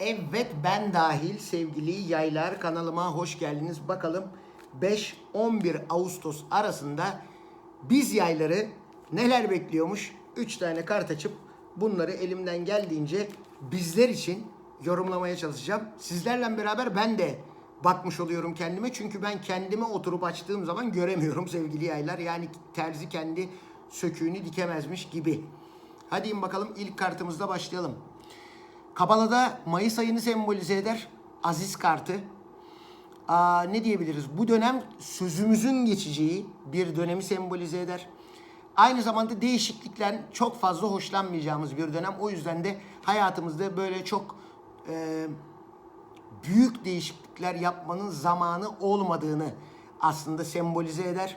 Evet ben dahil sevgili yaylar kanalıma hoş geldiniz. Bakalım 5-11 Ağustos arasında biz yayları neler bekliyormuş? 3 tane kart açıp bunları elimden geldiğince bizler için yorumlamaya çalışacağım. Sizlerle beraber ben de bakmış oluyorum kendime. Çünkü ben kendime oturup açtığım zaman göremiyorum sevgili yaylar. Yani terzi kendi söküğünü dikemezmiş gibi. Hadi bakalım ilk kartımızda başlayalım. Kabala'da Mayıs ayını sembolize eder. Aziz kartı. Aa, ne diyebiliriz? Bu dönem sözümüzün geçeceği bir dönemi sembolize eder. Aynı zamanda değişiklikten çok fazla hoşlanmayacağımız bir dönem. O yüzden de hayatımızda böyle çok e, büyük değişiklikler yapmanın zamanı olmadığını aslında sembolize eder.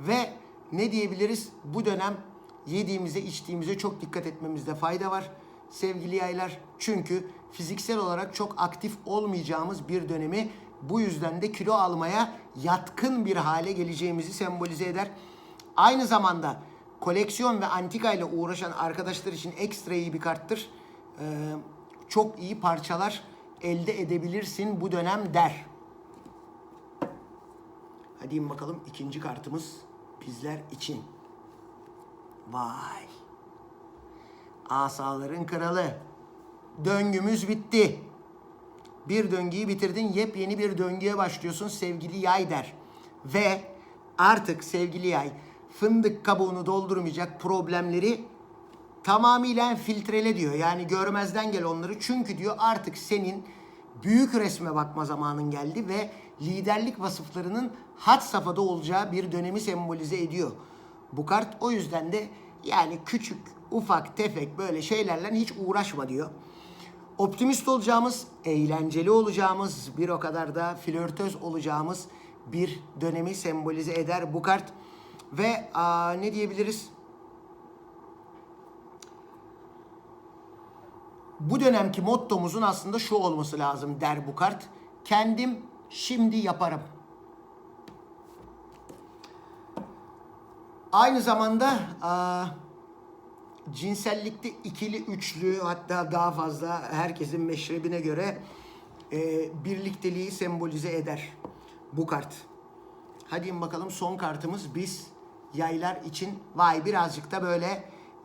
Ve ne diyebiliriz? Bu dönem yediğimize, içtiğimize çok dikkat etmemizde fayda var sevgili yaylar. Çünkü fiziksel olarak çok aktif olmayacağımız bir dönemi bu yüzden de kilo almaya yatkın bir hale geleceğimizi sembolize eder. Aynı zamanda koleksiyon ve antika ile uğraşan arkadaşlar için ekstra iyi bir karttır. Ee, çok iyi parçalar elde edebilirsin bu dönem der. Hadi bakalım ikinci kartımız bizler için. Vay. Asaların kralı. Döngümüz bitti. Bir döngüyü bitirdin, yepyeni bir döngüye başlıyorsun sevgili yay der. Ve artık sevgili yay fındık kabuğunu doldurmayacak problemleri tamamıyla filtrele diyor. Yani görmezden gel onları. Çünkü diyor artık senin büyük resme bakma zamanın geldi ve liderlik vasıflarının had safhada olacağı bir dönemi sembolize ediyor. Bu kart o yüzden de yani küçük, ufak, tefek böyle şeylerle hiç uğraşma diyor. Optimist olacağımız, eğlenceli olacağımız, bir o kadar da flörtöz olacağımız bir dönemi sembolize eder bu kart. Ve aa, ne diyebiliriz? Bu dönemki mottomuzun aslında şu olması lazım der bu kart. Kendim şimdi yaparım. Aynı zamanda aa, cinsellikte ikili, üçlü hatta daha fazla herkesin meşrebine göre e, birlikteliği sembolize eder bu kart. Hadi bakalım son kartımız biz yaylar için vay birazcık da böyle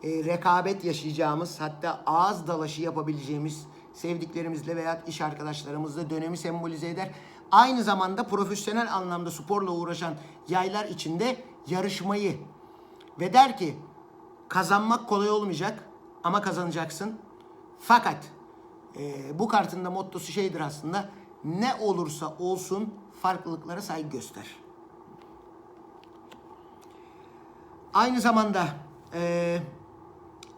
e, rekabet yaşayacağımız hatta ağız dalaşı yapabileceğimiz sevdiklerimizle veya iş arkadaşlarımızla dönemi sembolize eder. Aynı zamanda profesyonel anlamda sporla uğraşan yaylar için de yarışmayı ve der ki kazanmak kolay olmayacak ama kazanacaksın. Fakat e, bu kartın da mottosu şeydir aslında ne olursa olsun farklılıklara saygı göster. Aynı zamanda e,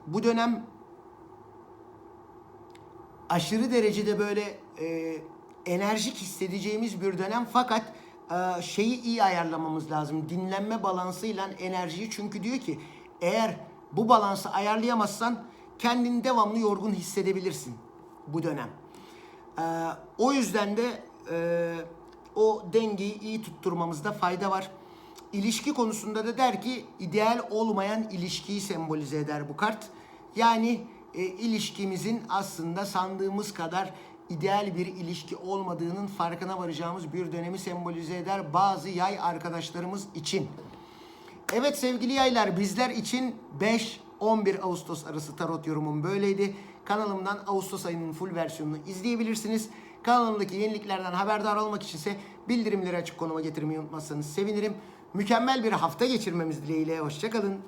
bu dönem aşırı derecede böyle e, enerjik hissedeceğimiz bir dönem fakat e, şeyi iyi ayarlamamız lazım. Dinlenme balansıyla enerjiyi çünkü diyor ki eğer bu balansı ayarlayamazsan kendini devamlı yorgun hissedebilirsin bu dönem. E, o yüzden de e, o dengeyi iyi tutturmamızda fayda var. İlişki konusunda da der ki ideal olmayan ilişkiyi sembolize eder bu kart. Yani e, ilişkimizin aslında sandığımız kadar ideal bir ilişki olmadığının farkına varacağımız bir dönemi sembolize eder bazı yay arkadaşlarımız için. Evet sevgili yaylar bizler için 5-11 Ağustos arası tarot yorumum böyleydi. Kanalımdan Ağustos ayının full versiyonunu izleyebilirsiniz. Kanalımdaki yeniliklerden haberdar olmak içinse bildirimleri açık konuma getirmeyi unutmazsanız sevinirim. Mükemmel bir hafta geçirmemiz dileğiyle. Hoşçakalın.